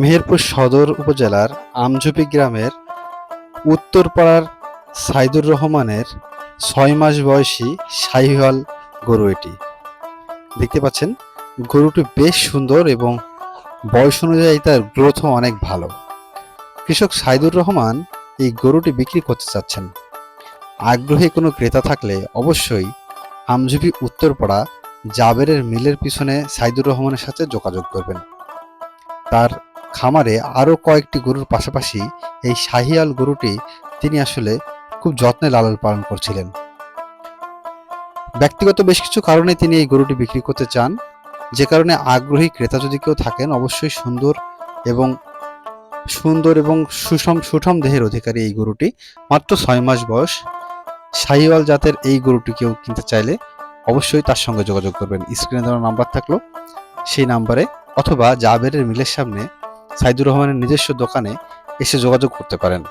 মেহেরপুর সদর উপজেলার আমঝুপি গ্রামের উত্তরপাড়ার সাইদুর রহমানের ছয় মাস বয়সী শাহিওয়াল গরু এটি। দেখতে পাচ্ছেন, গরুটি বেশ সুন্দর এবং বয়স অনুযায়ী তার গ্রোথও অনেক ভালো। কৃষক সাইদুর রহমান এই গরুটি বিক্রি করতে চাচ্ছেন। আগ্রহী কোনো ক্রেতা থাকলে অবশ্যই আমঝুপি উত্তরপাড়া জাবেরের মিলের পিছনে সাইদুর রহমানের সাথে যোগাযোগ করবেন। তার খামারে আরও কয়েকটি গরুর পাশাপাশি এই শাহিয়াল গরুটি তিনি আসলে খুব যত্নে লালন পালন করছিলেন। ব্যক্তিগত বেশ কিছু কারণে তিনি এই গরুটি বিক্রি করতে চান। যে কারণে আগ্রহী ক্রেতা যদি কেউ থাকেন, অবশ্যই সুন্দর এবং সুন্দর এবং সুষম, সুঠম দেহের অধিকারী এই গরুটি। মাত্র ছয় মাস বয়স। শাহিওয়াল জাতের এই গরুটি কেউ কিনতে চাইলে অবশ্যই তার সঙ্গে যোগাযোগ করবেন। স্ক্রিনে দেওয়া নাম্বার থাকল, সেই নাম্বারে অথবা জাবেরের মিলের সামনে সাইদুর রহমানের নিজস্ব দোকানে এসে যোগাযোগ করতে পারেন।